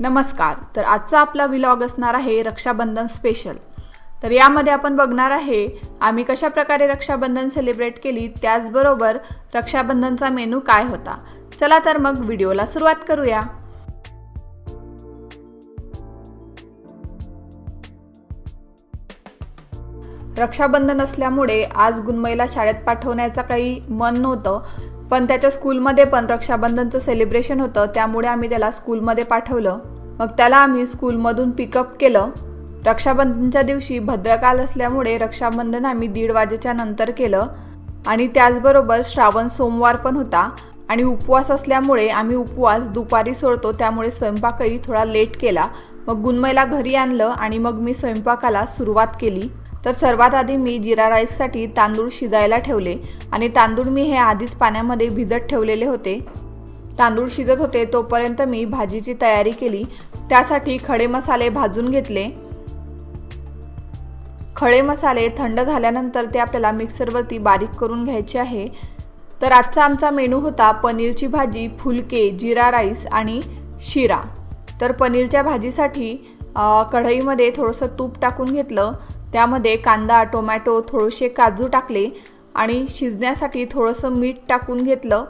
नमस्कार. तर आजचा आपला विलॉग असणार आहे रक्षाबंधन स्पेशल तर यामध्ये आपण बघणार आहे आम्ही कशा प्रकारे रक्षाबंधन सेलिब्रेट केली त्याचबरोबर रक्षाबंधनचा मेनू काय होता. चला तर मग व्हिडिओला सुरुवात करूया. रक्षाबंधन असल्यामुळे आज गुन्मईला शाळेत पाठवण्याचं काही मन नव्हतं. पण त्याच्या स्कूलमध्ये पण रक्षाबंधनचं सेलिब्रेशन होतं त्यामुळे आम्ही त्याला स्कूलमध्ये पाठवलं. मग त्याला आम्ही स्कूलमधून पिकअप केलं. रक्षाबंधनच्या दिवशी भद्रकाल असल्यामुळे रक्षाबंधन आम्ही दीड वाजेच्या नंतर केलं. आणि त्याचबरोबर श्रावण सोमवार पण होता. आणि उपवास असल्यामुळे आम्ही उपवास दुपारी सोडतो त्यामुळे स्वयंपाकही थोडा लेट केला. मग गुणमयला घरी आणलं आणि मग मी स्वयंपाकाला सुरुवात केली. तर सर्वात आधी मी जिरा राईससाठी तांदूळ शिजायला ठेवले आणि तांदूळ मी हे आधीच पाण्यामध्ये भिजत ठेवलेले होते. तांदूळ शिजत होते तोपर्यंत मी भाजीची तयारी केली. त्यासाठी खडे मसाले भाजून घेतले. खडे मसाले थंड झाल्यानंतर ते आपल्याला मिक्सरवरती बारीक करून घ्यायचे आहे. तर आजचा आमचा मेनू होता पनीरची भाजी फुलके जिरा राईस आणि शिरा. तर पनीरच्या भाजीसाठी कढईमध्ये थोडंसं तूप टाकून घेतलं. त्यामध्ये कांदा टोमॅटो थोडेसे काजू टाकले आणि शिजण्यासाठी थोडंसं मीठ टाकून घेतलं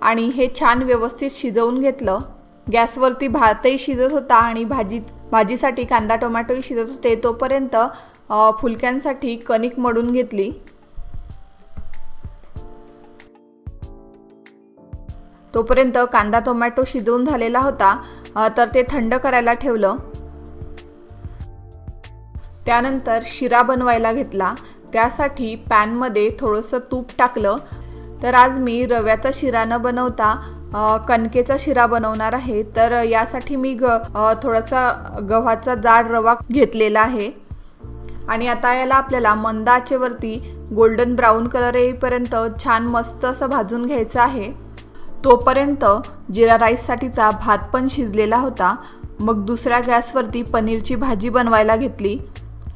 आणि हे छान व्यवस्थित शिजवून घेतलं. गॅसवरती भातही शिजत होता आणि भाजी भाजीसाठी कांदा टोमॅटोही शिजत होते. तोपर्यंत फुलक्यांसाठी कणिक मळून घेतली. तोपर्यंत कांदा टोमॅटो शिजवून झालेला होता. तर ते थंड करायला ठेवलं. त्यानंतर शिरा बनवायला घेतला. त्यासाठी पॅनमध्ये थोडंसं तूप टाकलं. तर आज मी रव्याचा शिरा न बनवता कणकेचा शिरा बनवणार आहे. तर यासाठी मी ग थोडासा गव्हाचा जाड रवा घेतलेला आहे. आणि आता याला आपल्याला मंद आचेवरती गोल्डन ब्राऊन कलर येईपर्यंत छान मस्त असं भाजून घ्यायचं आहे. तोपर्यंत जिरा राईससाठीचा भात पण शिजलेला होता. मग दुसऱ्या गॅसवरती पनीरची भाजी बनवायला घेतली.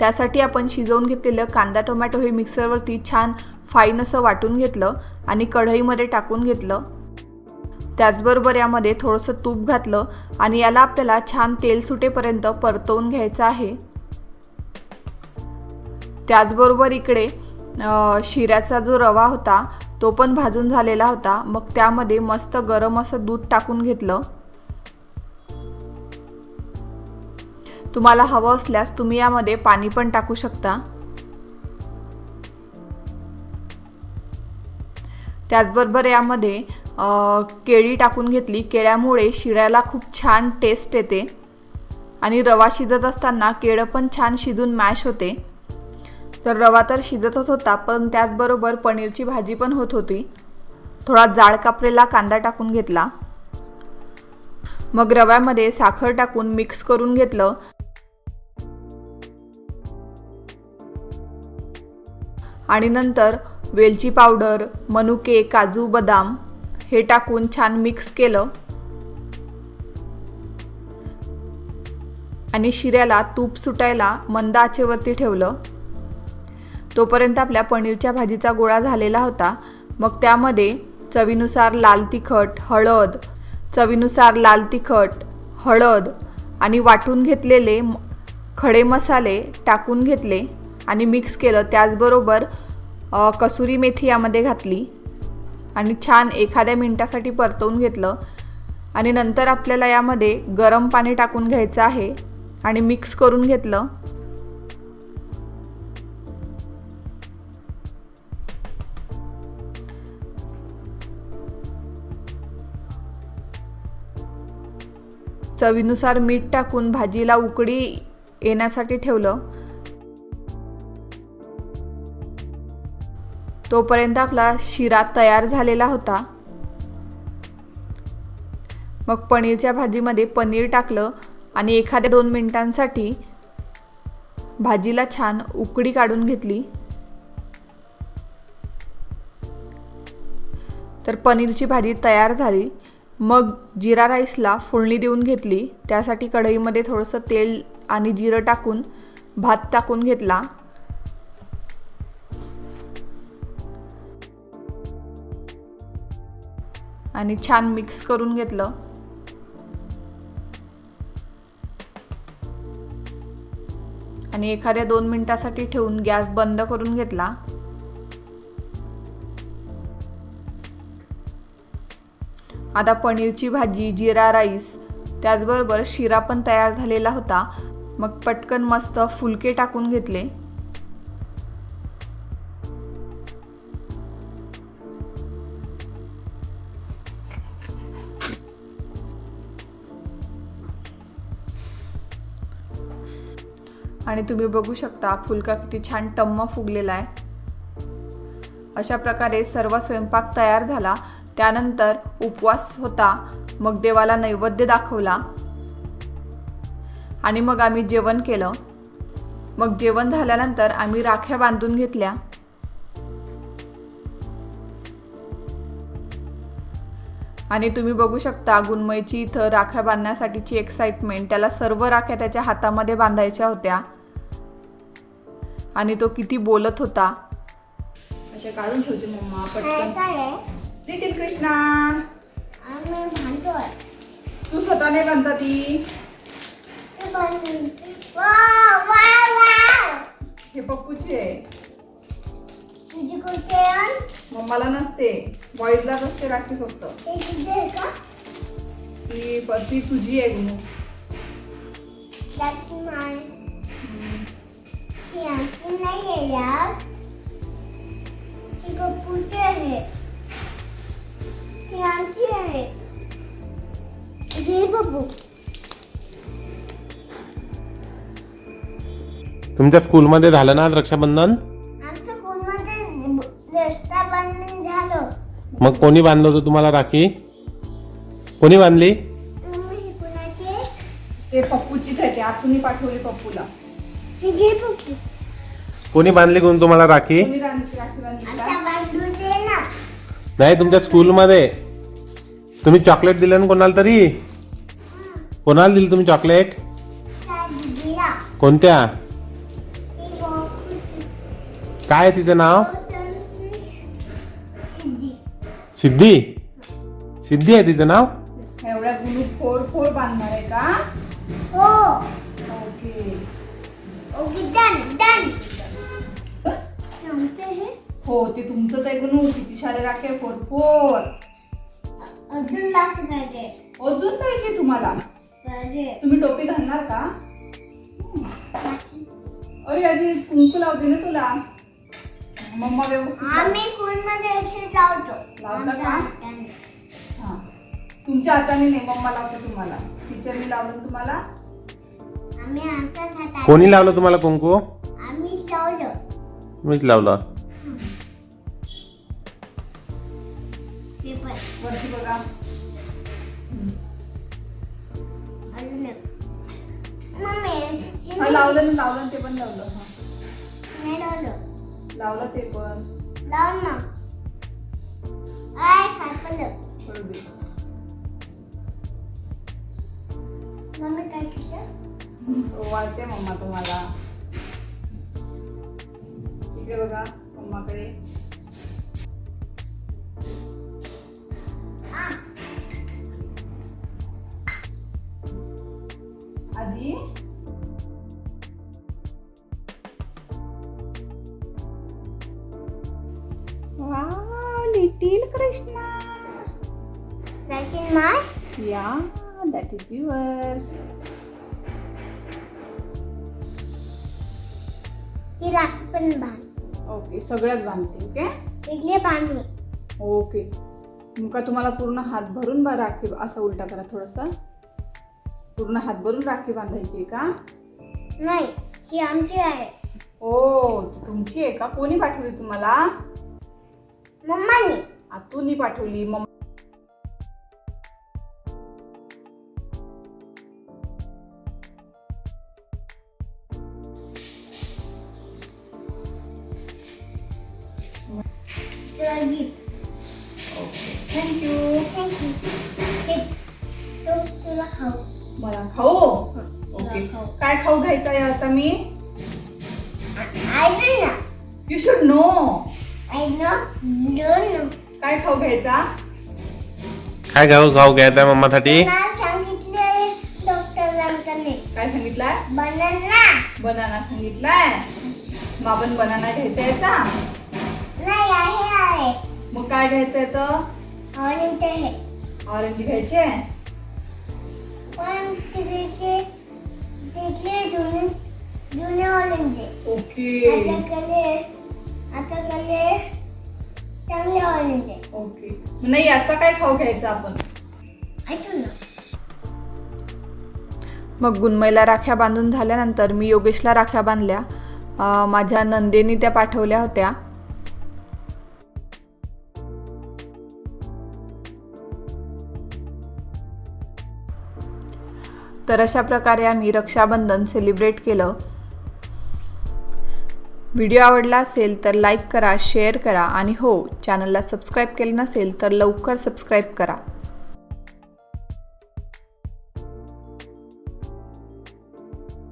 त्यासाठी आपण शिजवून घेतलेलं कांदा टोमॅटो हे मिक्सरवरती छान फाईन असं वाटून घेतलं आणि कढईमध्ये टाकून घेतलं. त्याचबरोबर यामध्ये थोडंसं तूप घातलं आणि याला आपल्याला छान तेल सुटेपर्यंत परतवून घ्यायचं आहे. त्याचबरोबर इकडे शिऱ्याचा जो रवा होता तो पण भाजून झालेला होता. मग त्यामध्ये मस्त गरम असं दूध टाकून घेतलं. तुम्हाला हवं असल्यास तुम्ही यामध्ये पाणी पण टाकू शकता. त्याचबरोबर यामध्ये केळी टाकून घेतली. केळ्यामुळे शिऱ्याला खूप छान टेस्ट येते. आणि रवा शिजत असताना केळं पण छान शिजून मॅश होते. तर रवा तर शिजतच होता पण त्याचबरोबर पनीरची भाजी पण होत होती. थोडा जाड कापलेला कांदा टाकून घेतला. मग रव्यामध्ये साखर टाकून मिक्स करून घेतलं. आणि नंतर वेलची पावडर मनुके काजू बदाम हे टाकून छान मिक्स केलं. आणि शिऱ्याला तूप सुटायला मंद आचेवरती ठेवलं. तोपर्यंत आपल्या पनीरच्या भाजीचा गोळा झालेला होता. मग त्यामध्ये चवीनुसार लाल तिखट हळद चवीनुसार लाल तिखट हळद आणि वाटून घेतलेले खडे मसाले टाकून घेतले. आणि मिक्स केलं त्याचबरोबर कसुरी मेथी यामध्ये घातली. आणि छान एखाद्या मिनटासाठी परतवून घेतलं. आणि नंतर आपल्याला यामध्ये गरम पाणी टाकून घ्यायचं आहे आणि मिक्स करून घेतलं. चवीनुसार मीठ टाकून भाजीला उकडी येण्यासाठी ठेवलं. तोपर्यंत आपला शिरा तयार झालेला होता. मग पनीरच्या भाजीमध्ये पनीर टाकलं आणि एखाद्या दोन मिनिटांसाठी भाजीला छान उकडी काढून घेतली. तर पनीरची भाजी तयार झाली. मग जिरा राईसला फोडणी देऊन घेतली. त्यासाठी कढईमध्ये थोडंसं तेल आणि जिरं टाकून भात टाकून घेतला. आणि छान मिक्स करून घेतलं. आणि एखाद्या दोन मिनटासाठी ठेवून गॅस बंद करून घेतला. आता पनीरची भाजी जिरा राईस त्याचबरोबर शिरा पण तयार झालेला होता. मग पटकन मस्त फुलके टाकून घेतले. आणि तुम्ही बघू शकता फुलका किती छान टम्म फुगलेला आहे. अशा प्रकारे सर्व स्वयंपाक तयार झाला. त्यानंतर उपवास होता. मग देवाला नैवेद्य दाखवला. आणि मग आम्ही जेवण केलं. मग जेवण झाल्यानंतर आम्ही राख्या बांधून घेतल्या. आणि तुम्ही बघू शकता गुणमयची इथं राख्या बांधण्यासाठीची एक्साइटमेंट त्याला सर्व राख्या त्याच्या हातामध्ये बांधायच्या होत्या. आणि तो किती बोलत होता. अशा काढून ठेवते मम्मा आहे? लिटिल कृष्णा. तू स्वतःने बांधता ती. हे पप्पूची आहे. तुझी आहे? मम्माला नसते. बॉईजलाच असते राखी फक्त. ते तुझे आहे का? ती ती तुझी आहे गुणू That's mine. नाही आहे यार. ही पप्पूची आहे. ही आमची आहे. घे पप्पू तुमच्या स्कूलमध्ये झालं ना आज रक्षाबंधन? आमच्या स्कूलमध्ये रस्ता बांधून झालं. मग कोणी बांधलं होतं तुम्हाला राखी? कोणी बांधली? तुम्ही हे कुणाचे? ते पप्पूचीच आहे ते आतून पाठवली पप्पूला. हे घे पप्पू. कोणी बांधली कोण तुम्हाला राखी? नाही तुमच्या स्कूलमध्ये. तुम्ही चॉकलेट दिलं ना कोणाला तरी? कोणाला दिली तुम्ही चॉकलेट कोणत्या? काय आहे तिचं नाव? सिद्धी. सिद्धी? सिद्धी आहे तिचं नाव? एवढ्या गुणू फोर फोर बांधणार आहे का? हो. हे ते तुमचंच गुणू किती सारे राखे फोर फोर अजून लागतं पाहिजे. अजून पाहिजे तुम्हाला? पाहिजे. तुम्ही टोपी घालणार का? अरे आधी कुंकू लावते ना तुला. मम्मा व्यवस्थित. आम्ही स्कूलमध्ये असे लावतो. लावता का? हा. तुमच्या हाताने नाही मम्मा लावते तुम्हाला. टीचरनी लावलं तुम्हाला? आम्ही आमच्याच हाताने. कोणी लावलं तुम्हाला कुंकू? आम्ही लावलं. मीच लावलं. हे लावलं ना लावलं ते पण लावलं. हा. नाही लावलं. लावलं ते पण. लाव ना. आय खापलं करू दे. मम्मी काय केलं? वाढते मम्मा तुम्हाला. इकडे बघा मम्माकडे. कृष्णा That's in my या दॅट इज युअर्स ती राखी पण बांध ओके सगळ्यात बांधते ओके इकडे बांधू ओके तुम्हाला पूर्ण हात भरून बा राखी असं उलटा करा थोडंसं. पूर्ण हात भरून राखी बांधायची आहे का? नाही ही आमची आहे. ओ ती तुमची आहे का? कोणी पाठवली तुम्हाला? मम्माने. आतूनी पाठवली. मग थँक्यू तुला खाऊ मला खाऊ. ओके. काय खाऊ घ्यायचा आहे आता मी? I don't know you should know I know don't know काय खाऊ घ्यायचा? काय घाऊ घाऊ घ्यायचा मम्मासाठी? मला सांगितले काय सांगितलंय? बनाना बनाना सांगितलाय. मग आपण बनाना घ्यायचा याचा? नाही आहे आहे. मग काय घ्यायचं याचं? ऑरेंज आहे. ऑरेंज घ्यायचे? पण तिकडे तिथले जुने जुने ऑरेंज आहे ओके आपल्याकडे ओके. नाही याचा काय खाऊ घ्यायचा आपण? ना. मग गुणमईला राख्या बांधून झाल्यानंतर मी योगेशला राख्या बांधल्या. अं, माझ्या नंदेनी त्या पाठवल्या होत्या. तर अशा प्रकारे आम्ही रक्षाबंधन सेलिब्रेट केलं. व्हिडिओ आवडला असेल तर लाईक करा शेअर करा आणि हो चॅनलला सबस्क्राईब केलं नसेल तर लवकर सबस्क्राईब करा.